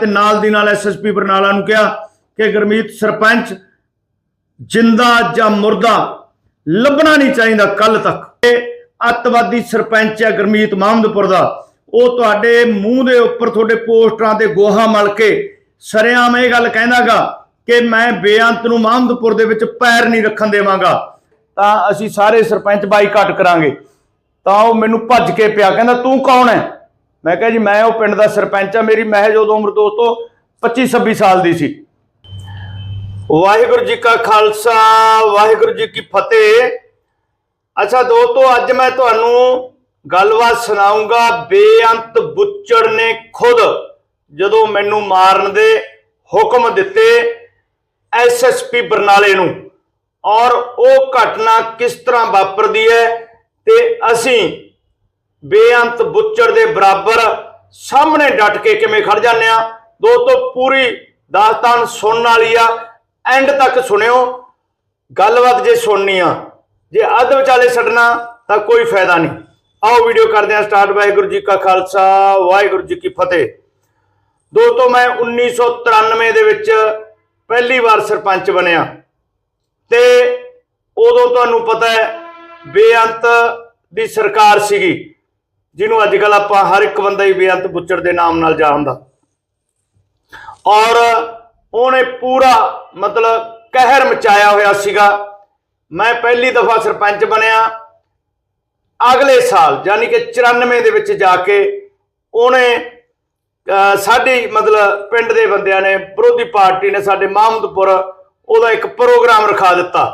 ਤੇ ਨਾਲ ਦੀ ਨਾਲ ਐਸਐਸਪੀ ਬਰਨਾਲਾ ਨੂੰ ਕਿਹਾ ਕਿ ਗੁਰਮੀਤ, ਸਰਪੰਚ, ਜਿੰਦਾ ਜਾਂ ਮੁਰਦਾ, ਲੱਭਣਾ ਨਹੀਂ ਚਾਹੀਦਾ ਕੱਲ ਤੱਕ। ਇਹ ਅੱਤਵਾਦੀ ਸਰਪੰਚ ਹੈ ਗੁਰਮੀਤ ਮਾਹਮਦਪੁਰ ਦਾ। ਉਹ ਤੁਹਾਡੇ ਮੂੰਹ ਦੇ ਉੱਪਰ ਤੁਹਾਡੇ ਪੋਸਟਰਾਂ ਤੇ ਗੋਹਾ ਮਲ ਕੇ ਸਰਿਆਮ ਇਹ ਗੱਲ ਕਹਿੰਦਾਗਾ ਕਿ ਮੈਂ ਬੇਅੰਤ ਨੂੰ ਮਾਹਮਦਪੁਰ ਦੇ ਵਿੱਚ ਪੈਰ ਨਹੀਂ ਰੱਖਣ ਦੇਵਾਂਗਾ। ਤਾਂ ਅਸੀਂ ਸਾਰੇ ਸਰਪੰਚ ਬਾਈਕਾਟ ਕਰਾਂਗੇ। ਤਾਂ ਉਹ ਮੈਨੂੰ ਭੱਜ ਕੇ ਪਿਆ, ਕਹਿੰਦਾ ਤੂੰ ਕੌਣ ਹੈ? ਮੈਂ ਕਿਹਾ ਜੀ, ਮੈਂ ਉਹ ਪਿੰਡ ਦਾ ਸਰਪੰਚ ਆ, ਮੇਰੀ ਮਹਿਜ ਉਦੋਂ ਉਮਰ ਦੋਸਤੋ 25 26 ਸਾਲ ਦੀ ਸੀ। ਵਾਹਿਗੁਰੂ ਜੀ ਕਾ ਖਾਲਸਾ, ਵਾਹਿਗੁਰੂ ਜੀ ਕੀ ਫਤਿਹ। ਅੱਛਾ ਦੋਸਤੋ, ਅੱਜ ਮੈਂ ਤੁਹਾਨੂੰ ਗੱਲਬਾਤ ਸੁਣਾਉਂਗਾ ਬੇਅੰਤ ਬੁੱਚੜ ਨੇ ਖੁਦ, ਜਦੋਂ ਮੈਨੂੰ ਮਾਰਨ ਦੇ ਹੁਕਮ ਦਿੱਤੇ ਐਸਐਸਪੀ ਬਰਨਾਲੇ ਨੂੰ। ਔਰ ਉਹ ਘਟਨਾ ਕਿਸ ਤਰ੍ਹਾਂ ਵਾਪਰਦੀ ਹੈ ਤੇ ਅਸੀਂ ਬੇਅੰਤ ਬੁੱਚੜ ਦੇ ਬਰਾਬਰ ਸਾਹਮਣੇ ਡਟ ਕੇ ਕਿਵੇਂ ਖੜ ਜਾਂਦੇ ਆ? ਦੋਸਤੋ ਪੂਰੀ ਦਾਸਤਾਨ ਸੁਣਨ ਵਾਲੀ ਆ। ਐਂਡ ਤੱਕ ਸੁਣਿਓ। ਗੱਲਬਾਤ ਜੇ ਸੁਣਨੀ ਆ, ਜੇ ਅੱਧ ਵਿਚਾਲੇ ਛੱਡਣਾ ਤਾਂ ਕੋਈ ਫਾਇਦਾ ਨਹੀਂ। ਆਓ ਵੀਡੀਓ ਕਰਦੇ ਆ ਸਟਾਰਟ। ਵਾਹਿਗੁਰੂ ਜੀ ਕਾ ਖਾਲਸਾ, ਵਾਹਿਗੁਰੂ ਜੀ ਕੀ ਫਤਿਹ। ਦੋਸਤੋ ਮੈਂ 1993 ਦੇ ਵਿੱਚ ਪਹਿਲੀ ਵਾਰ ਸਰਪੰਚ ਬਣਿਆ। ਤੇ ਉਦੋਂ ਤੁਹਾਨੂੰ ਪਤਾ ਹੈ, ਬੇਅੰਤ ਦੀ ਸਰਕਾਰ ਸੀਗੀ। ਜਿਹਨੂੰ ਅੱਜ ਕੱਲ ਆਪਾਂ ਹਰ ਇੱਕ ਬੰਦਾ ਹੀ ਬੇਅੰਤ ਬੁੱਚੜ ਦੇ ਨਾਮ ਨਾਲ ਜਾਣਦਾ ਔਰ ਉਹਨੇ ਪੂਰਾ ਮਤਲਬ ਕਹਿਰ ਮਚਾਇਆ ਹੋਇਆ ਸੀਗਾ। ਮੈਂ ਪਹਿਲੀ ਦਫਾ ਸਰਪੰਚ ਬਣਿਆ। ਅਗਲੇ ਸਾਲ, ਯਾਨੀ ਕਿ 94 ਦੇ ਵਿੱਚ ਜਾ ਕੇ ਉਹਨੇ ਸਾਡੀ ਮਤਲਬ ਪਿੰਡ ਦੇ ਬੰਦਿਆਂ ਨੇ, ਵਿਰੋਧੀ ਪਾਰਟੀ ਨੇ ਸਾਡੇ ਮਾਹਮਦਪੁਰ ਉਹਦਾ ਇੱਕ ਪ੍ਰੋਗਰਾਮ ਰਖਾ ਦਿੱਤਾ।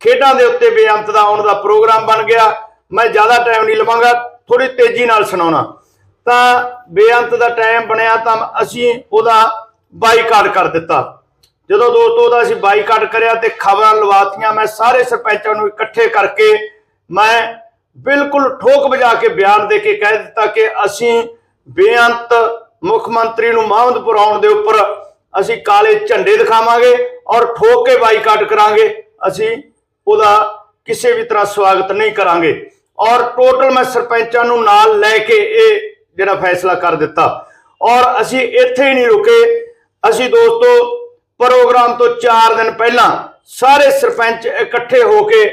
ਖੇਡਾਂ ਦੇ ਉੱਤੇ ਬੇਅੰਤ ਦਾ ਆਉਣ ਦਾ ਪ੍ਰੋਗਰਾਮ ਬਣ ਗਿਆ। ਮੈਂ ਜ਼ਿਆਦਾ ਟਾਈਮ ਨਹੀਂ ਲਵਾਂਗਾ। ਥੋੜੀ ਤੇਜ਼ੀ ਨਾਲ ਸੁਣਾਉਣਾ। ਤਾਂ ਬੇਅੰਤ ਦਾ ਟਾਈਮ ਬਣਿਆ ਤਾਂ ਅਸੀਂ ਉਹਦਾ ਬਾਈਕਾਟ ਕਰ ਦਿੱਤਾ। ਜਦੋਂ ਦੋਸਤੋ ਉਹਦਾ ਅਸੀਂ ਬਾਈਕਾਟ ਕਰਿਆ ਤੇ ਖਬਰਾਂ ਲਵਾਤੀਆਂ, ਮੈਂ ਸਾਰੇ ਸਰਪੰਚਾਂ ਨੂੰ ਇਕੱਠੇ ਕਰਕੇ ਮੈਂ ਬਿਲਕੁਲ ਠੋਕ ਵਜਾ ਕੇ ਬਿਆਨ ਦੇ ਕੇ ਕਹਿ ਦਿੱਤਾ ਕਿ ਅਸੀਂ ਬੇਅੰਤ ਮੁੱਖ ਮੰਤਰੀ ਨੂੰ ਮਾਹਮਦਪੁਰ ਆਉਣ ਦੇ ਉੱਪਰ ਅਸੀਂ ਕਾਲੇ ਝੰਡੇ ਦਿਖਾਵਾਂਗੇ ਔਰ ਠੋਕ ਕੇ ਬਾਈਕਾਟ ਕਰਾਂਗੇ। ਅਸੀਂ ਉਹਦਾ ਕਿਸੇ ਵੀ ਤਰ੍ਹਾਂ ਸਵਾਗਤ ਨਹੀਂ ਕਰਾਂਗੇ। ਔਰ ਟੋਟਲ ਮੈਂ ਸਰਪੰਚਾਂ ਨੂੰ ਨਾਲ ਲੈ ਕੇ ਇਹ ਜਿਹੜਾ ਫੈਸਲਾ ਕਰ ਦਿੱਤਾ। ਔਰ ਅਸੀਂ ਇੱਥੇ ਹੀ ਨਹੀਂ ਰੁਕੇ। ਅਸੀਂ ਦੋਸਤੋ, ਪ੍ਰੋਗਰਾਮ ਤੋਂ 4 ਦਿਨ ਪਹਿਲਾਂ ਸਾਰੇ ਸਰਪੰਚ ਇਕੱਠੇ ਹੋ ਕੇ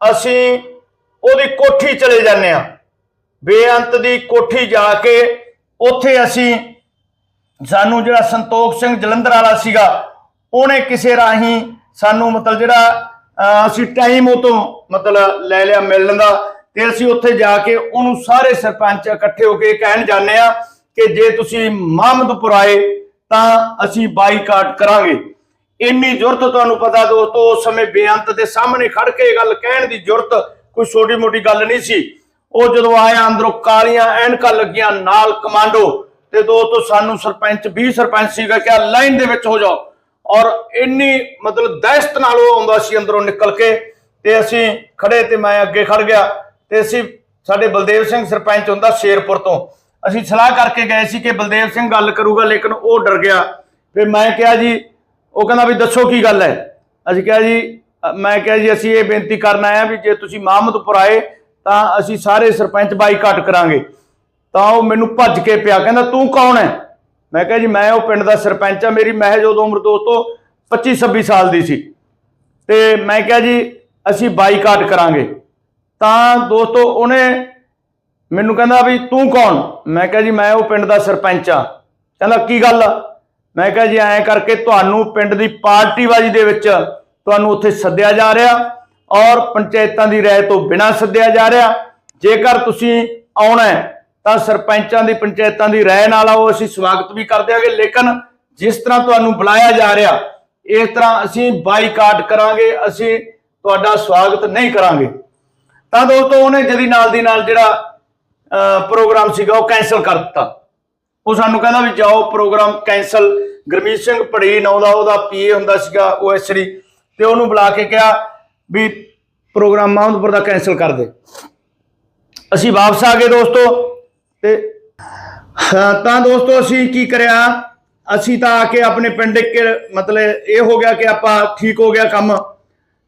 ਅਸੀਂ ਉਹਦੀ ਕੋਠੀ ਚਲੇ ਜਾਂਦੇ ਆ ਬੇਅੰਤ ਦੀ ਕੋਠੀ ਜਾ ਕੇ ਉੱਥੇ ਅਸੀਂ ਸਾਨੂੰ ਜਿਹੜਾ ਸੰਤੋਖ ਸਿੰਘ ਜਲੰਧਰ ਵਾਲਾ ਸੀਗਾ, ਉਹਨੇ ਕਿਸੇ ਰਾਹੀਂ ਸਾਨੂੰ ਮਤਲਬ ਜਿਹੜਾ ਅਸੀਂ ਟਾਈਮ ਉਹ ਤੋਂ ਮਤਲਬ ਲੈ ਲਿਆ ਮਿਲਣ ਦਾ। ਤੇ ਅਸੀਂ ਉੱਥੇ ਜਾ ਕੇ ਉਹਨੂੰ ਸਾਰੇ ਸਰਪੰਚ ਇਕੱਠੇ ਹੋ ਕੇ ਕਹਿਣ ਜਾਂਦੇ ਆ ਕਿ ਜੇ ਤੁਸੀਂ ਮਾਮਦਪੁਰ ਆਏ ਤਾਂ ਅਸੀਂ ਬਾਈਕਾਟ ਕਰਾਂਗੇ। ਇੰਨੀ ਜ਼ਰੂਰਤ ਤੁਹਾਨੂੰ ਪਤਾ ਦੋਸਤੋ, ਉਸ ਸਮੇਂ ਬੇਅੰਤ ਦੇ ਸਾਹਮਣੇ ਖੜ ਕੇ ਗੱਲ ਕਹਿਣ ਦੀ ਜ਼ਰੂਰਤ ਕੋਈ ਛੋਟੀ ਮੋਟੀ ਗੱਲ ਨਹੀਂ ਸੀ। ਉਹ ਜਦੋਂ ਆਇਆ ਅੰਦਰੋਂ ਕਾਲੀਆਂ ਐਨਕਾਂ ਲੱਗੀਆਂ ਨਾਲ ਕਮਾਂਡੋ ਤੇ ਦੋਸਤੋ ਸਾਨੂੰ ਸਰਪੰਚ 20 ਸਰਪੰਚ ਸੀਗਾ ਕਿ ਲਾਈਨ ਦੇ ਵਿੱਚ ਹੋ ਜਾਓ। ਔਰ ਇੰਨੀ ਮਤਲਬ ਦਹਿਸ਼ਤ ਨਾਲ ਉਹ ਆਉਂਦਾ ਸੀ ਅੰਦਰੋਂ ਨਿਕਲ ਕੇ ਤੇ ਅਸੀਂ ਖੜੇ ਤੇ ਮੈਂ ਅੱਗੇ ਖੜ ਗਿਆ। ਤੇ ਅਸੀਂ ਸਾਡੇ ਬਲਦੇਵ ਸਿੰਘ ਸਰਪੰਚ ਹੁੰਦਾ ਸ਼ੇਰਪੁਰ ਤੋਂ। ਅਸੀਂ ਸਲਾਹ ਕਰਕੇ ਗਏ ਸੀ ਕਿ ਬਲਦੇਵ ਸਿੰਘ ਗੱਲ ਕਰੂਗਾ, ਲੇਕਿਨ ਉਹ ਡਰ ਗਿਆ। ਫਿਰ ਮੈਂ ਕਿਹਾ ਜੀ, ਉਹ ਕਹਿੰਦਾ ਵੀ ਦੱਸੋ ਕੀ ਗੱਲ ਹੈ? ਅਸੀਂ ਕਿਹਾ ਜੀ ਮੈਂ ਕਿਹਾ ਜੀ, ਅਸੀਂ ਇਹ ਬੇਨਤੀ ਕਰਨ ਆਏ ਆ ਵੀ ਜੇ ਤੁਸੀਂ ਮਾਹਮਦਪੁਰ ਆਏ, ਤਾਂ ਅਸੀਂ ਸਾਰੇ ਸਰਪੰਚ ਬਾਈਕਾਟ ਕਰਾਂਗੇ। ਤਾਂ ਉਹ ਮੈਨੂੰ ਭੱਜ ਕੇ ਪਿਆ, ਕਹਿੰਦਾ ਤੂੰ ਕੌਣ ਹੈ? ਮੈਂ ਕਿਹਾ ਜੀ, ਮੈਂ ਉਹ ਪਿੰਡ ਦਾ ਸਰਪੰਚ ਆ ਮੇਰੀ ਮਹਿਜ ਉਦੋਂ ਉਮਰ ਦੋਸਤੋ 25 26 ਸਾਲ ਦੀ ਸੀ। ਤੇ ਮੈਂ ਕਿਹਾ ਜੀ, ਅਸੀਂ ਬਾਈਕਾਟ ਕਰਾਂਗੇ। ਤਾਂ ਦੋਸਤੋ ਉਹਨੇ ਮੈਨੂੰ ਕਹਿੰਦਾ ਵੀ ਤੂੰ ਕੌਣ? ਮੈਂ ਕਿਹਾ ਜੀ, ਮੈਂ ਉਹ ਪਿੰਡ ਦਾ ਸਰਪੰਚ ਆ। ਕਹਿੰਦਾ, ਕੀ ਗੱਲ ਆ? ਮੈਂ ਕਿਹਾ ਜੀ, ਐਂ ਕਰਕੇ ਤੁਹਾਨੂੰ ਪਿੰਡ ਦੀ ਪਾਰਟੀਬਾਜ਼ੀ ਦੇ ਵਿੱਚ ਤੁਹਾਨੂੰ ਉੱਥੇ ਸੱਦਿਆ ਜਾ ਰਿਹਾ ਔਰ ਪੰਚਾਇਤਾਂ ਦੀ ਰਾਏ ਤੋਂ ਬਿਨਾਂ ਸੱਦਿਆ ਜਾ ਰਿਹਾ। ਜੇਕਰ ਤੁਸੀਂ ਆਉਣਾ ਤਾਂ ਸਰਪੰਚਾਂ ਦੀ, ਪੰਚਾਇਤਾਂ ਦੀ ਰਾਏ ਨਾਲ ਆਓ, ਅਸੀਂ ਸਵਾਗਤ ਵੀ ਕਰ ਦਿਆਂਗੇ ਲੇਕਿਨ ਜਿਸ ਤਰ੍ਹਾਂ ਤੁਹਾਨੂੰ ਬੁਲਾਇਆ ਜਾ ਰਿਹਾ, ਇਸ ਤਰ੍ਹਾਂ ਅਸੀਂ ਬਾਈਕਾਟ ਕਰਾਂਗੇ, ਅਸੀਂ ਤੁਹਾਡਾ ਸਵਾਗਤ ਨਹੀਂ ਕਰਾਂਗੇ। ਤਾਂ ਦੋਸਤੋ ਉਹਨੇ ਜਦੀ ਨਾਲ ਦੀ ਨਾਲ ਜਿਹੜਾ ਪ੍ਰੋਗਰਾਮ ਸੀਗਾ ਉਹ ਕੈਨਸਲ ਕਰ ਦਿੱਤਾ। ਉਹ ਸਾਨੂੰ ਕਹਿੰਦਾ ਵੀ ਜਾਓ ਪ੍ਰੋਗਰਾਮ ਕੈਨਸਲ ਗੁਰਮੀਤ ਸਿੰਘ ਪੜੀ ਆਉਂਦਾ ਦਾ ਉਹਦਾ ਪੀਏ ਹੁੰਦਾ ਸੀਗਾ ਓਐਸਡੀ ਤੇ ਉਹਨੂੰ ਬੁਲਾ ਕੇ ਕਿਹਾ ਵੀ ਪ੍ਰੋਗਰਾਮ ਮਾਹਮਦਪੁਰ ਦਾ ਕੈਨਸਲ ਕਰ ਦੇ। ਅਸੀਂ ਵਾਪਸ ਆ ਗਏ ਦੋਸਤੋ ਤੇ ਹਾਂ, ਤਾਂ ਦੋਸਤੋ ਅਸੀਂ ਕੀ ਕਰਿਆ? ਅਸੀਂ ਤਾਂ ਆ ਕੇ ਆਪਣੇ ਪਿੰਡ ਇੱਕ ਮਤਲਬ ਇਹ ਹੋ ਗਿਆ ਕਿ ਆਪਾਂ ਠੀਕ ਹੋ ਗਿਆ ਕੰਮ।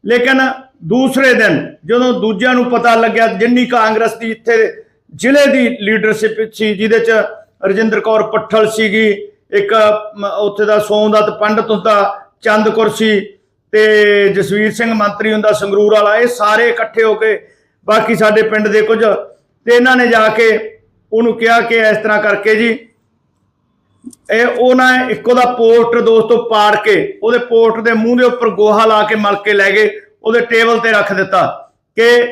ਲੇਕਿਨ ਦੂਸਰੇ ਦਿਨ ਜਦੋਂ ਦੂਜਿਆਂ ਨੂੰ ਪਤਾ ਲੱਗਿਆ ਜਿੰਨੀ ਕਾਂਗਰਸ ਦੀ ਇੱਥੇ ਜ਼ਿਲ੍ਹੇ ਦੀ ਲੀਡਰਸ਼ਿਪ ਸੀ, ਜਿਹਦੇ ਚ ਰਜਿੰਦਰ ਕੌਰ ਪੱਠਲ ਸੀਗੀ, ਇੱਕ ਉੱਥੇ ਦਾ ਸੋਮਦੱਤ ਪੰਡਤ ਹੁੰਦਾ ਚੰਦ ਕੁਰਸੀ ਤੇ ਜਸਵੀਰ ਸਿੰਘ ਮੰਤਰੀ ਹੁੰਦਾ, ਸੰਗਰੂਰ ਵਾਲਾ, ਇਹ ਸਾਰੇ ਇਕੱਠੇ ਹੋ ਕੇ ਬਾਕੀ ਸਾਡੇ ਪਿੰਡ ਦੇ ਕੁਝ, ਤੇ ਇਹਨਾਂ ਨੇ ਜਾ ਕੇ ਉਹਨੂੰ ਕਿਹਾ ਕਿ ਇਸ ਤਰ੍ਹਾਂ ਕਰਕੇ ਜੀ, ਇਹ ਉਹਨਾਂ ਇੱਕੋ ਦਾ ਪੋਸਟਰ ਦੋਸਤੋ ਪਾੜ ਕੇ, ਉਹਦੇ ਪੋਸਟਰ ਦੇ ਮੂੰਹ ਦੇ ਉੱਪਰ ਗੋਹਾ ਲਾ ਕੇ ਮਲ ਕੇ ਲੈ ਗਏ ਉਹਦੇ ਟੇਬਲ ਤੇ ਰੱਖ ਦਿੱਤਾ ਕਿ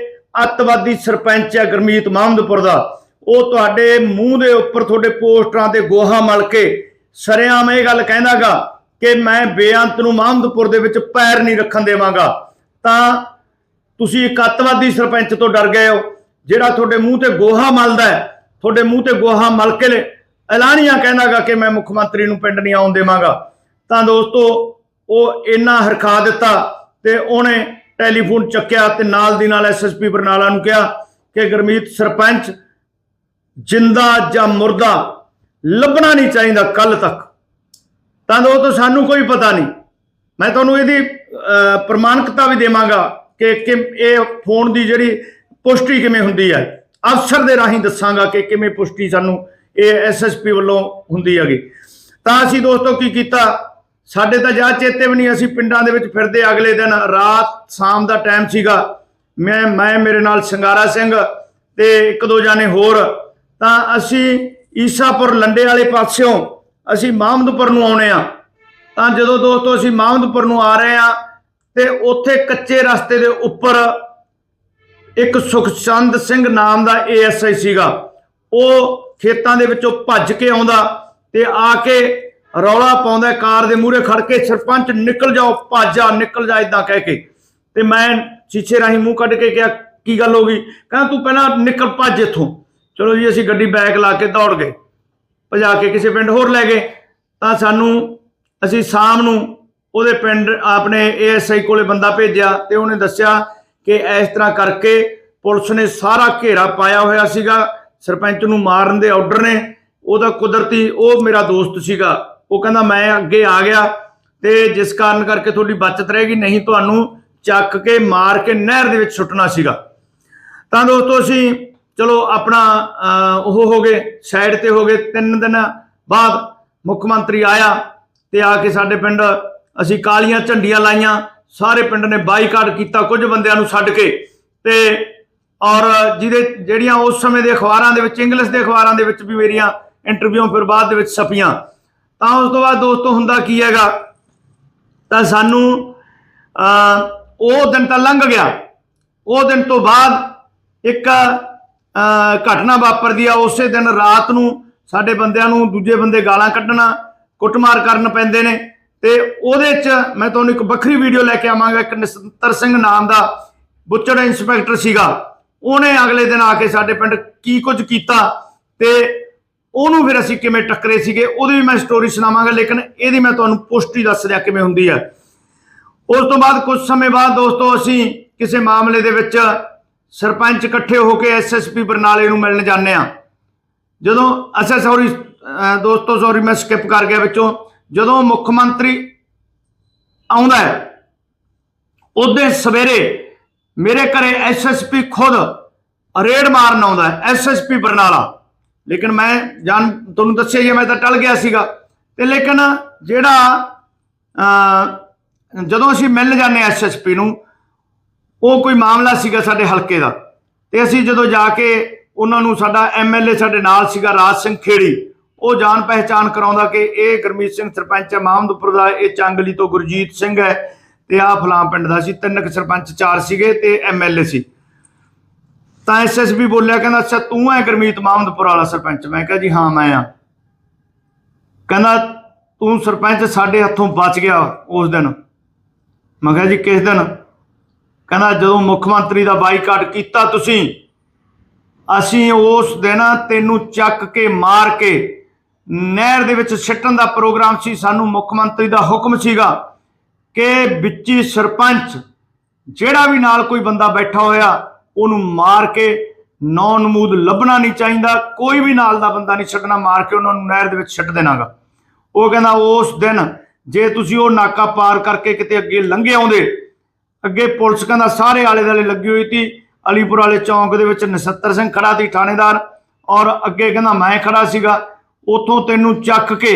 ਅੱਤਵਾਦੀ ਸਰਪੰਚ ਹੈ ਗੁਰਮੀਤ ਮਾਹਮਦਪੁਰ ਦਾ। ਉਹ ਤੁਹਾਡੇ ਮੂੰਹ ਦੇ ਉੱਪਰ ਤੁਹਾਡੇ ਪੋਸਟਰਾਂ ਤੇ ਗੋਹਾ ਮਲ ਕੇ ਸਰਿਆਮ ਇਹ ਗੱਲ ਕਹਿੰਦਾਗਾ ਕਿ ਮੈਂ ਬੇਅੰਤ ਨੂੰ ਮਾਹਮਦਪੁਰ ਦੇ ਵਿੱਚ ਪੈਰ ਨਹੀਂ ਰੱਖਣ ਦੇਵਾਂਗਾ। ਤਾਂ ਤੁਸੀਂ ਇੱਕ ਅੱਤਵਾਦੀ ਸਰਪੰਚ ਤੋਂ ਡਰ ਗਏ ਹੋ, ਜਿਹੜਾ ਤੁਹਾਡੇ ਮੂੰਹ ਤੇ ਗੋਹਾ ਮਲਦਾ ਹੈ, ਤੁਹਾਡੇ ਮੂੰਹ ਤੇ ਗੋਹਾ ਮਲ ਕੇ ਲੈ- ਐਲਾਨੀਆਂ ਕਹਿੰਦਾਗਾ ਕਿ ਮੈਂ ਮੁੱਖ ਮੰਤਰੀ ਨੂੰ ਪਿੰਡ ਨਹੀਂ ਆਉਣ ਦੇਵਾਂਗਾ। ਤਾਂ ਦੋਸਤੋ, ਉਹ ਇੰਨਾ ਹਰਖਾ ਦਿੱਤਾ ਤੇ ਉਹਨੇ ਟੈਲੀਫੋਨ ਚੱਕਿਆ ਤੇ ਨਾਲ ਦੀ ਨਾਲ ਐਸਐਸਪੀ ਬਰਨਾਲਾ ਨੂੰ ਕਿਹਾ ਕਿ ਗੁਰਮੀਤ, ਸਰਪੰਚ, ਜਿੰਦਾ ਜਾਂ ਮੁਰਦਾ, ਲੱਭਣਾ ਨਹੀਂ ਚਾਹੀਦਾ ਕੱਲ ਤੱਕ। ਤਾਂ ਉਹ ਦੋਸਤੋ ਸਾਨੂੰ ਕੋਈ ਪਤਾ ਨਹੀਂ। ਮੈਂ ਤੁਹਾਨੂੰ ਇਹਦੀ ਪ੍ਰਮਾਣਿਕਤਾ ਵੀ ਦੇਵਾਂਗਾ ਕਿ ਕਿ ਇਹ ਫੋਨ ਦੀ ਜਿਹੜੀ ਪੁਸ਼ਟੀ ਕਿਵੇਂ ਹੁੰਦੀ ਹੈ। ਅਫਸਰ ਦੇ ਰਾਹੀਂ ਦੱਸਾਂਗਾ ਕਿ ਕਿਵੇਂ ਪੁਸ਼ਟੀ ਸਾਨੂੰ ਇਹ ਐਸਐਸਪੀ ਵੱਲੋਂ ਹੁੰਦੀ ਹੈਗੀ। ਤਾਂ ਅਸੀਂ ਦੋਸਤੋ ਕੀ ਕੀਤਾ? ਸਾਡੇ ਤਾਂ ਜਾ ਚੇਤੇ ਵੀ ਨਹੀਂ, ਅਸੀਂ ਪਿੰਡਾਂ ਦੇ ਵਿੱਚ ਫਿਰਦੇ ਅਗਲੇ ਦਿਨ ਰਾਤ, ਸ਼ਾਮ ਦਾ ਟਾਈਮ ਸੀਗਾ। ਮੈਂ ਮੈਂ, ਮੇਰੇ ਨਾਲ ਸਿੰਗਾਰਾ ਸਿੰਘ ਤੇ ਇੱਕ ਦੋ ਜਾਨੇ ਹੋਰ। ਤਾਂ ਅਸੀਂ ਈਸਾਪੁਰ ਲੰਡੇ ਵਾਲੇ ਪਾਸਿਓਂ ਅਸੀਂ ਮਾਹਮਦਪੁਰ ਨੂੰ ਆਉਣੇ ਆ ਤਾਂ ਜਦੋਂ ਦੋਸਤੋ ਅਸੀਂ ਮਾਹਮਦਪੁਰ ਨੂੰ ਆ ਰਹੇ ਆ ਤੇ ਉੱਥੇ ਕੱਚੇ ਰਸਤੇ ਦੇ ਉੱਪਰ ਇੱਕ ਸੁਖਚੰਦ ਸਿੰਘ ਨਾਮ ਦਾ ਏਐਸਆਈ ਸੀਗਾ। ਉਹ ਖੇਤਾਂ ਦੇ ਵਿੱਚੋਂ ਭੱਜ ਕੇ ਆਉਂਦਾ ਤੇ ਆ ਕੇ ਰੌਲਾ ਪਾਉਂਦਾ ਕਾਰ ਦੇ ਮੂਹਰੇ ਖੜ ਕੇ ਸਰਪੰਚ ਨਿਕਲ ਜਾਓ, ਭੱਜ ਨਿਕਲ ਜਾ ਇਦਾਂ ਕਹਿ ਕੇ। ਤੇ ਮੈਂ ਸ਼ੀਸ਼ੇ ਰਾਹੀਂ ਮੂੰਹ ਕੱਢ ਕੇ ਕਿਹਾ, ਕੀ ਗੱਲ ਹੋ ਗਈ? ਕਹਿੰਦਾ, ਤੂੰ ਪਹਿਲਾਂ ਨਿਕਲ ਭੱਜ ਇੱਥੋਂ। ਚਲੋ ਜੀ, ਅਸੀਂ ਗੱਡੀ ਬੈਕ ਲਾ ਕੇ ਦੌੜ ਗਏ। ਭਜਾ ਕੇ ਕਿਸੇ ਪਿੰਡ ਹੋਰ ਲੈ ਗਏ। ਤਾਂ ਸਾਨੂੰ, ਅਸੀਂ ਸ਼ਾਮ ਨੂੰ ਉਹਦੇ ਪਿੰਡ ਆਪਣੇ ਏਐਸਆਈ ਕੋਲੇ ਬੰਦਾ ਭੇਜਿਆ ਤੇ ਉਹਨੇ ਦੱਸਿਆ ਕਿ ਇਸ ਤਰ੍ਹਾਂ ਕਰਕੇ ਪੁਲਿਸ ਨੇ ਸਾਰਾ ਘੇਰਾ ਪਾਇਆ ਹੋਇਆ ਸੀਗਾ। ਸਰਪੰਚ ਨੂੰ ਮਾਰਨ ਦੇ ਆਰਡਰ ਨੇ। ਉਹਦਾ ਕੁਦਰਤੀ, ਉਹ ਮੇਰਾ ਦੋਸਤ ਸੀਗਾ। ਉਹ ਕਹਿੰਦਾ ਮੈਂ ਅੱਗੇ ਆ ਗਿਆ ਤੇ ਜਿਸ ਕਾਰਨ ਕਰਕੇ ਤੁਹਾਡੀ ਬਚਤ ਰਹੇਗੀ, ਨਹੀਂ ਤੁਹਾਨੂੰ ਚੱਕ ਕੇ ਮਾਰ ਕੇ ਨਹਿਰ ਦੇ ਵਿੱਚ ਸੁੱਟਣਾ ਸੀਗਾ। ਤਾਂ ਦੋਸਤੋ ਅਸੀਂ ਚਲੋ ਆਪਣਾ ਉਹ ਹੋ ਗਏ ਸਾਈਡ ਤੇ ਹੋ ਗਏ, ਤਿੰਨ ਦਿਨ ਬਾਅਦ ਮੁੱਖ ਮੰਤਰੀ ਆਇਆ ਤੇ ਆ ਕੇ ਸਾਡੇ ਪਿੰਡ, ਅਸੀਂ ਕਾਲੀਆਂ ਝੰਡੀਆਂ ਲਾਈਆਂ, ਸਾਰੇ ਪਿੰਡ ਨੇ ਬਾਈਕਾਟ ਕੀਤਾ ਕੁਝ ਬੰਦਿਆਂ ਨੂੰ ਛੱਡ ਕੇ ਤੇ ਔਰ ਜਿਹਦੇ, ਜਿਹੜੀਆਂ ਉਸ ਸਮੇਂ ਦੇ ਅਖਬਾਰਾਂ ਦੇ ਵਿੱਚ ਇੰਗਲਿਸ਼ ਦੇ ਅਖਬਾਰਾਂ ਦੇ ਵਿੱਚ ਵੀ ਮੇਰੀਆਂ ਇੰਟਰਵਿਊ ਫਿਰ ਬਾਅਦ ਦੇ ਵਿੱਚ ਛਪੀਆਂ। ਤਾਂ ਉਸ ਤੋਂ ਬਾਅਦ ਦੋਸਤੋ ਹੁੰਦਾ ਕੀ ਹੈਗਾ? ਤਾਂ ਸਾਨੂੰ ਉਹ ਦਿਨ ਤਾਂ ਲੰਘ ਗਿਆ। ਉਹ ਦਿਨ ਤੋਂ ਬਾਅਦ ਇੱਕ ਘਟਨਾ ਵਾਪਰਦੀ ਆ। ਉਸੇ ਦਿਨ ਰਾਤ ਨੂੰ ਸਾਡੇ ਬੰਦਿਆਂ ਨੂੰ ਦੂਜੇ ਬੰਦੇ ਗਾਲਾਂ ਕੱਢਣਾ, ਕੁੱਟਮਾਰ ਕਰਨ ਪੈਂਦੇ ਨੇ। ਤੇ ਉਹਦੇ 'ਚ ਮੈਂ ਤੁਹਾਨੂੰ ਇੱਕ ਵੱਖਰੀ ਵੀਡੀਓ ਲੈ ਕੇ ਆਵਾਂਗਾ। ਇੱਕ ਨਸਤਰ ਸਿੰਘ ਨਾਮ ਦਾ ਬੁੱਚੜ ਇੰਸਪੈਕਟਰ ਸੀਗਾ। ਉਹਨੇ ਅਗਲੇ ਦਿਨ ਆ ਕੇ ਸਾਡੇ ਪਿੰਡ ਕੀ ਕੁਝ ਕੀਤਾ ਤੇ ਉਹਨੂੰ ਫਿਰ ਅਸੀਂ ਕਿਵੇਂ ਟੱਕਰੇ ਸੀਗੇ, ਉਹਦੀ ਵੀ ਮੈਂ ਸਟੋਰੀ ਸੁਣਾਵਾਂਗਾ, ਲੇਕਿਨ ਇਹਦੀ ਮੈਂ ਤੁਹਾਨੂੰ ਪੁਸ਼ਟੀ ਦੱਸ ਦਿਆ ਕਿਵੇਂ ਹੁੰਦੀ ਹੈ ਉਸ ਤੋਂ ਬਾਅਦ ਕੁਝ ਸਮੇਂ ਬਾਅਦ ਦੋਸਤੋ ਅਸੀਂ ਕਿਸੇ ਮਾਮਲੇ ਦੇ ਵਿੱਚ ਸਰਪੰਚ ਇਕੱਠੇ ਹੋ ਕੇ ਐਸਐਸਪੀ ਬਰਨਾਲੇ ਨੂੰ ਮਿਲਣ ਜਾਂਦੇ ਆ ਜਦੋਂ ਅੱਛਾ ਸੌਰੀ ਦੋਸਤੋ ਸੌਰੀ ਮੈਂ ਸਕਿਪ ਕਰ ਗਿਆ ਵਿੱਚੋਂ। ਜਦੋਂ ਮੁੱਖ ਮੰਤਰੀ ਆਉਂਦਾ ਹੈ, ਉਹਦੇ ਸਵੇਰੇ ਮੇਰੇ ਘਰੇ ਐਸਐਸਪੀ ਖੁਦ ਰੇਡ ਮਾਰਨ ਆਉਂਦਾ ਹੈ ਐਸਐਸਪੀ ਬਰਨਾਲਾ। ਲੇਕਿਨ ਮੈਂ ਜਾਨ ਤੁਹਾਨੂੰ ਦੱਸਿਆ ਜੀ ਮੈਂ ਤਾਂ ਟਲ ਗਿਆ ਸੀਗਾ। ਤੇ ਲੇਕਿਨ ਜਿਹੜਾ ਜਦੋਂ ਅਸੀਂ ਮਿਲਣ ਜਾਂਦੇ ਐਸਐਸਪੀ ਨੂੰ, ਉਹ ਕੋਈ ਮਾਮਲਾ ਸੀਗਾ ਸਾਡੇ ਹਲਕੇ ਦਾ। ਤੇ ਅਸੀਂ ਜਦੋਂ ਜਾ ਕੇ ਉਹਨਾਂ ਨੂੰ ਸਾਡਾ ਐਮਐਲਏ ਸਾਡੇ ਨਾਲ ਸੀਗਾ, ਰਾਜ ਸਿੰਘ ਖੇੜੀ, ਉਹ ਜਾਣ ਪਹਿਚਾਨ ਕਰਾਉਂਦਾ ਕਿ ਇਹ ਗੁਰਮੀਤ ਸਿੰਘ ਸਰਪੰਚ ਹੈ ਮਾਹਮਦਪੁਰ ਦਾ, ਇਹ ਚੰਗਲੀ ਤੋਂ ਗੁਰਜੀਤ ਸਿੰਘ ਹੈ, ਤੇ ਆਹ ਫਲਾਂ ਪਿੰਡ ਦਾ ਸੀ, ਤਿੰਨ ਕੁ ਸਰਪੰਚ ਚਾਰ ਸੀਗੇ ਤੇ ਐਮਐਲਏ ਸੀ। ਤਾਂ ਐਸਐਸਪੀ ਬੋਲਿਆ, ਕਹਿੰਦਾ, ਅੱਛਾ, ਤੂੰ ਹੈ ਗੁਰਮੀਤ ਮਾਹਮਦਪੁਰ ਵਾਲਾ ਸਰਪੰਚ। ਮੈਂ ਕਿਹਾ, ਜੀ, ਹਾਂ, ਮੈਂ ਆ। ਕਹਿੰਦਾ, ਤੂੰ ਸਰਪੰਚ ਸਾਡੇ ਹੱਥੋਂ ਬਚ ਗਿਆ ਉਸ ਦਿਨ। ਮੈਂ ਕਿਹਾ, ਜੀ, ਕਿਸ ਦਿਨ? ਕਹਿੰਦਾ, ਜਦੋਂ ਮੁੱਖ ਮੰਤਰੀ ਦਾ ਬਾਈਕਾਟ ਕੀਤਾ ਤੁਸੀਂ, ਅਸੀਂ ਉਸ ਦਿਨ ਤੈਨੂੰ ਚੱਕ ਕੇ ਮਾਰ ਕੇ ਨਹਿਰ ਦੇ ਵਿੱਚ ਸਿੱਟਣ ਦਾ ਪ੍ਰੋਗਰਾਮ ਸੀ। ਸਾਨੂੰ ਮੁੱਖ ਮੰਤਰੀ ਦਾ ਹੁਕਮ ਸੀਗਾ ਕਿ ਵਿੱਚੀ ਸਰਪੰਚ ਜਿਹੜਾ ਵੀ ਨਾਲ ਕੋਈ ਬੰਦਾ ਬੈਠਾ ਹੋਇਆ ਉਹਨੂੰ ਮਾਰ ਕੇ ਨੌ ਨਮੂਦ ਲੱਭਣਾ ਨਹੀਂ ਚਾਹੀਦਾ, ਕੋਈ ਵੀ ਨਾਲ ਦਾ ਬੰਦਾ ਨਹੀਂ ਛੱਡਣਾ, ਮਾਰ ਕੇ ਉਹਨਾਂ ਨੂੰ ਨਹਿਰ ਦੇ ਵਿੱਚ ਛੱਡ ਦੇਣਾਗਾ। ਉਹ ਕਹਿੰਦਾ, ਉਸ ਦਿਨ ਜੇ ਤੁਸੀਂ ਉਹ ਨਾਕਾ ਪਾਰ ਕਰਕੇ ਕਿਤੇ ਅੱਗੇ ਲੰਘੇ ਆਉਂਦੇ, ਅੱਗੇ ਪੁਲਿਸ ਕਹਿੰਦਾ ਸਾਰੇ ਆਲੇ ਦਾਲੇ ਲੱਗੀ ਹੋਈ ਸੀ ਅਲੀਪੁਰ ਵਾਲੇ ਚੌਂਕ ਦੇ ਵਿੱਚ ਨਛੱਤਰ ਸਿੰਘ ਖੜਾ ਸੀ ਥਾਣੇਦਾਰ, ਔਰ ਅੱਗੇ ਕਹਿੰਦਾ, ਮੈਂ ਖੜਾ ਸੀਗਾ, ਉਥੋਂ ਤੈਨੂੰ ਚੱਕ ਕੇ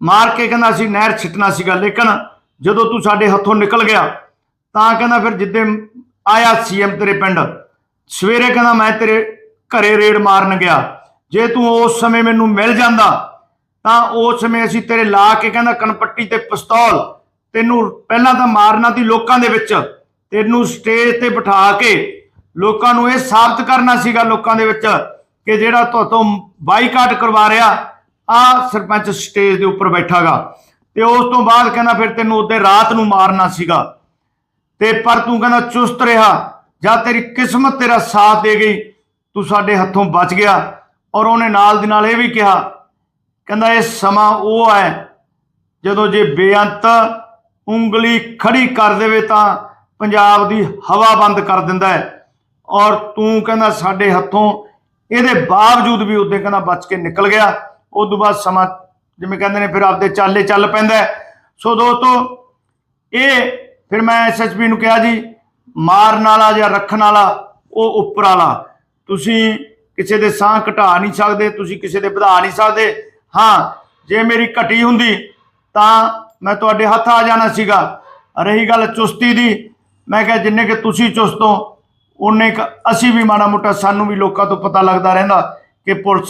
ਮਾਰ ਕੇ ਕਹਿੰਦਾ ਅਸੀਂ ਨਹਿਰ ਛਿੱਟਣਾ ਸੀਗਾ, ਲੇਕਿਨ ਜਦੋਂ ਤੂੰ ਸਾਡੇ ਹੱਥੋਂ ਨਿਕਲ ਗਿਆ, ਤਾਂ ਕਹਿੰਦਾ ਫਿਰ ਜਿੱਦੇ ਆਇਆ ਸੀਐਮ ਤੇਰੇ ਪਿੰਡ। ਸਵੇਰੇ ਕਹਿੰਦਾ ਮੈਂ ਤੇਰੇ ਘਰੇ ਰੇਡ ਮਾਰਨ ਗਿਆ। ਜੇ ਤੂੰ ਉਸ ਸਮੇਂ ਮੈਨੂੰ ਮਿਲ ਜਾਂਦਾ, ਤਾਂ ਉਸ ਸਮੇਂ ਅਸੀਂ ਤੇਰੇ ਲਾ ਕੇ ਕਹਿੰਦਾ ਕਨਪੱਟੀ ਤੇ ਪਿਸਤੌਲ ਤੈਨੂੰ ਪਹਿਲਾਂ ਤਾਂ ਮਾਰਨਾ ਸੀ ਲੋਕਾਂ ਦੇ ਵਿੱਚ। ਤੈਨੂੰ ਸਟੇਜ ਤੇ ਬਿਠਾ ਕੇ ਲੋਕਾਂ ਨੂੰ ਇਹ ਸਾਬਤ ਕਰਨਾ ਸੀਗਾ ਲੋਕਾਂ ਦੇ ਵਿੱਚ ਕਿ ਜਿਹੜਾ ਤੁਹਾਤੋਂ ਬਾਈਕਾਟ ਕਰਵਾ ਰਿਹਾ, ਆ ਸਰਪੰਚ ਸਟੇਜ ਦੇ ਉੱਪਰ ਬੈਠਾਗਾ। ਤੇ ਉਸ ਤੋਂ ਬਾਅਦ ਕਹਿੰਦਾ ਫਿਰ ਤੈਨੂੰ ਉਹਦੇ ਰਾਤ ਨੂੰ ਮਾਰਨਾ ਸੀਗਾ। ਤੇ ਪਰ ਤੂੰ ਕਹਿੰਦਾ ਚੁਸਤ ਰਿਹਾ ਜਾਂ ਤੇਰੀ ਕਿਸਮਤ ਤੇਰਾ ਸਾਥ ਦੇ ਗਈ, ਤੂੰ ਸਾਡੇ ਹੱਥੋਂ ਬਚ ਗਿਆ। ਔਰ ਉਹਨੇ ਨਾਲ ਦੀ ਨਾਲ ਇਹ ਵੀ ਕਿਹਾ, ਕਹਿੰਦਾ ਇਹ ਸਮਾਂ ਉਹ ਹੈ, ਜਦੋਂ ਜੇ ਬੇਅੰਤ ਉਂਗਲੀ ਖੜੀ ਕਰ ਦੇਵੇ ਤਾਂ ਪੰਜਾਬ ਦੀ ਹਵਾ ਬੰਦ ਕਰ ਦਿੰਦਾ ਹੈ। ਔਰ ਤੂੰ ਕਹਿੰਦਾ ਸਾਡੇ ਹੱਥੋਂ ਇਹਦੇ ਬਾਵਜੂਦ ਵੀ ਉਹਦੇ ਕਹਿੰਦਾ ਬਚ ਕੇ ਨਿਕਲ ਗਿਆ। ਉਸ ਤੋਂ ਬਾਅਦ ਸਮਾਂ ਜਿਵੇਂ ਕਹਿੰਦੇ ਨੇ ਫਿਰ ਆਪਦੇ ਚਾਲੇ ਚੱਲ ਪੈਂਦਾ ਸੋ ਦੋਸਤੋ, ਇਹ ਫਿਰ ਮੈਂ ਐਸਐਸਪੀ ਨੂੰ ਕਿਹਾ ਜੀ, ਮਾਰਨ ਵਾਲਾ ਜਾਂ ਰੱਖਣ ਵਾਲਾ, ਉਹ ਉੱਪਰ ਵਾਲਾ। ਤੁਸੀਂ ਕਿਸੇ ਦੇ ਸਾਹ ਘਟਾ ਨਹੀਂ ਸਕਦੇ, ਤੁਸੀਂ ਕਿਸੇ ਦੇ ਵਧਾ ਨਹੀਂ ਸਕਦੇ। ਹਾਂ, ਜੇ ਮੇਰੀ ਘਟੀ ਹੁੰਦੀ, ਤਾਂ ਮੈਂ ਤੁਹਾਡੇ ਹੱਥ ਆ ਜਾਣਾ ਸੀਗਾ। ਰਹੀ ਗੱਲ ਚੁਸਤੀ ਦੀ, ਮੈਂ ਕਿਹਾ ਜਿੰਨੇ ਕਿ ਤੁਸੀਂ ਚੁਸਤ ਹੋ ਉਨੇ ਕੁ ਅਸੀਂ ਵੀ ਮਾੜਾ ਮੋਟਾ, ਸਾਨੂੰ ਵੀ ਲੋਕਾਂ ਤੋਂ ਪਤਾ ਲੱਗਦਾ ਰਹਿੰਦਾ ਕਿ ਪੁਲਿਸ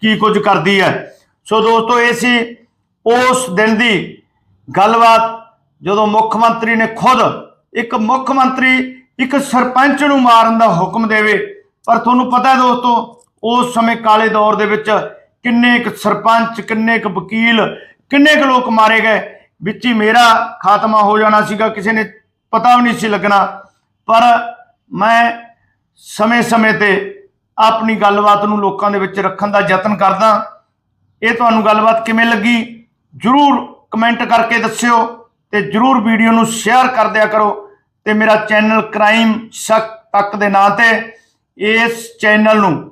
ਕੀ ਕੁਝ ਕਰਦੀ ਹੈ। ਸੋ ਦੋਸਤੋ, ਇਹ ਸੀ ਉਸ ਦਿਨ ਦੀ ਗੱਲਬਾਤ। ਜਦੋਂ ਮੁੱਖ ਮੰਤਰੀ ਨੇ ਖੁਦ ਇੱਕ ਮੁੱਖ ਮੰਤਰੀ ਇੱਕ ਸਰਪੰਚ ਨੂੰ ਮਾਰਨ ਦਾ ਹੁਕਮ ਦੇਵੇ, ਪਰ ਤੁਹਾਨੂੰ ਪਤਾ ਹੈ ਦੋਸਤੋ, ਉਸ ਸਮੇਂ ਕਾਲੇ ਦੌਰ ਦੇ ਵਿੱਚ ਕਿੰਨੇ ਕੁ ਸਰਪੰਚ, ਕਿੰਨੇ ਕੁ ਵਕੀਲ, ਕਿੰਨੇ ਕੁ ਲੋਕ ਮਾਰੇ ਗਏ। ਵਿੱਚ ਹੀ ਮੇਰਾ ਖਾਤਮਾ ਹੋ ਜਾਣਾ ਸੀਗਾ, ਕਿਸੇ ਨੇ ਪਤਾ ਵੀ ਨਹੀਂ ਸੀ ਲੱਗਣਾ। ਪਰ ਮੈਂ ਸਮੇਂ-ਸਮੇਂ ਤੇ ਆਪਣੀ ਗੱਲਬਾਤ ਨੂੰ ਲੋਕਾਂ ਦੇ ਵਿੱਚ ਰੱਖਣ ਦਾ ਯਤਨ ਕਰਦਾ। ਇਹ ਤੁਹਾਨੂੰ ਗੱਲਬਾਤ ਕਿਵੇਂ ਲੱਗੀ? ਜਰੂਰ ਕਮੈਂਟ ਕਰਕੇ ਦੱਸਿਓ। ਤੇ ਜਰੂਰ ਵੀਡੀਓ ਨੂੰ ਸ਼ੇਅਰ ਕਰ ਦਿਆ ਕਰੋ ਤੇ ਮੇਰਾ ਚੈਨਲ ਕ੍ਰਾਈਮ ਸ਼ੱਕ ਤੱਕ ਦੇ ਨਾਂ ਤੇ ਇਸ ਚੈਨਲ ਨੂੰ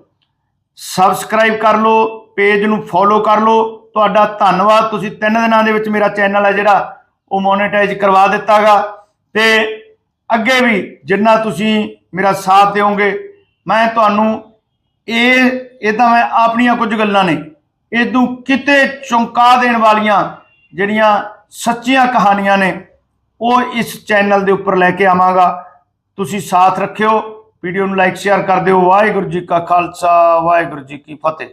ਸਬਸਕ੍ਰਾਈਬ ਕਰ ਲਓ, ਪੇਜ ਨੂੰ ਫੋਲੋ ਕਰ ਲਓ। ਤੁਹਾਡਾ ਧੰਨਵਾਦ। ਤੁਸੀਂ ਤਿੰਨ ਦਿਨਾਂ ਦੇ ਵਿੱਚ ਮੇਰਾ ਚੈਨਲ ਹੈ ਜਿਹੜਾ ਉਹ ਮੋਨੇਟਾਈਜ਼ ਕਰਵਾ ਦਿੱਤਾਗਾ। ਤੇ ਅੱਗੇ ਵੀ ਜਿੰਨਾ ਤੁਸੀਂ ਮੇਰਾ ਸਾਥ ਦਿਓਗੇ, ਮੈਂ ਤੁਹਾਨੂੰ ਇਹ ਇਹ ਤਾਂ ਮੈਂ ਆਪਣੀਆਂ ਕੁਝ ਗੱਲਾਂ ਨੇ। ਇਦੋਂ ਕਿਤੇ ਚੌਂਕਾ ਦੇਣ ਵਾਲੀਆਂ ਜਿਹੜੀਆਂ ਸੱਚੀਆਂ ਕਹਾਣੀਆਂ ਨੇ, ਉਹ ਇਸ ਚੈਨਲ ਦੇ ਉੱਪਰ ਲੈ ਕੇ ਆਵਾਂਗਾ। ਤੁਸੀਂ ਸਾਥ ਰੱਖਿਓ ਵੀਡੀਓ ਨੂੰ ਲਾਈਕ ਸ਼ੇਅਰ ਕਰ ਦਿਓ। ਵਾਹਿਗੁਰੂ ਜੀ ਕਾ ਖਾਲਸਾ, ਵਾਹਿਗੁਰੂ ਜੀ ਕੀ ਫਤਿਹ।